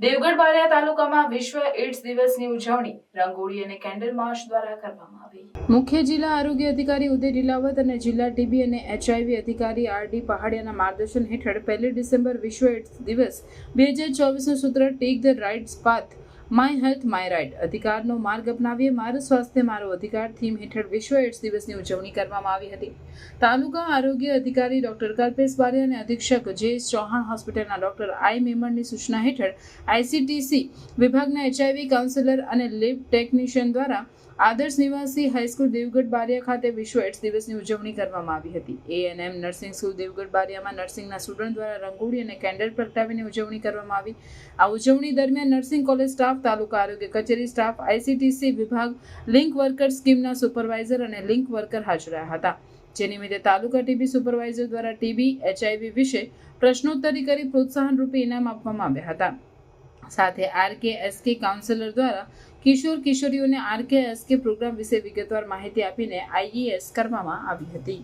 દેવગઢ બારિયા તાલુકામાં વિશ્વ એડ્સ દિવસની ઉજવણી રંગોળી અને કેન્ડલ માર્ચ દ્વારા કરવામાં આવી. મુખ્ય જિલ્લા આરોગ્ય અધિકારી ઉદય ડીલાવત અને જિલ્લા ટીબી અને એચઆઈવી અધિકારી આર ડી પહાડિયાના માર્ગદર્શન હેઠળ પહેલી ડિસેમ્બર વિશ્વ એડ્સ દિવસ બે હજાર ચોવીસનું સૂત્ર take the rights path my health my right અધિકારનો માર્ગ અપનાવીએ. મારું સ્વાસ્થ્ય, મારો અધિકાર. થીમ હેઠળ વિશ્વ એડ્સ દિવસની ઉજવણી કરવામાં આવી હતી. તાલુકા આરોગ્ય અધિકારી ડોક્ટર કલ્પેશ બારી અને અધિક્ષક જે ચૌહાણ હોસ્પિટલના ડોક્ટર આઈ મેમણની સૂચના હેઠળ આઈસીટીસી વિભાગના એચઆઈવી કાઉન્સિલર અને લેબ ટેકનિશિયન દ્વારા આદર્શ નિવાસી હાઈસ્કૂલ દેવગઢ બારિયા ખાતે વિશ્વ એડ્સ દિવસની ઉજવણી કરવામાં આવી હતી. N M nursing school Devgadh બારિયામાં નર્સિંગના સ્ટુડન્ટ દ્વારા રંગોળી અને કેન્ડલ પ્રગટાવીને ઉજવણી કરવામાં આવી. આ ઉજવણી દરમિયાન નર્સિંગ કોલેજ સ્ટાફ તાલુકા આરોગ્ય કચેરી સ્ટાફ આઈસીટીસી વિભાગ, લિંક વર્કર સ્કીમના સુપરવાઇઝર અને લિંક વર્કર હાજર રહ્યા હતા. જે નિમિત્તે તાલુકા ટીબી સુપરવાઇઝર દ્વારા ટીબી, એચઆઈવી વિશે પ્રશ્નોત્તરી કરી પ્રોત્સાહન રૂપે ઇનામ આપવામાં આવ્યા હતા. સાથે આરકે, એસકે કાઉન્સિલર દ્વારા કિશોર કિશોરીઓને આરકે, એસકે પ્રોગ્રામ વિશે વિગતવાર માહિતી આપીને આઈઈએસ કરવામાં આવી હતી.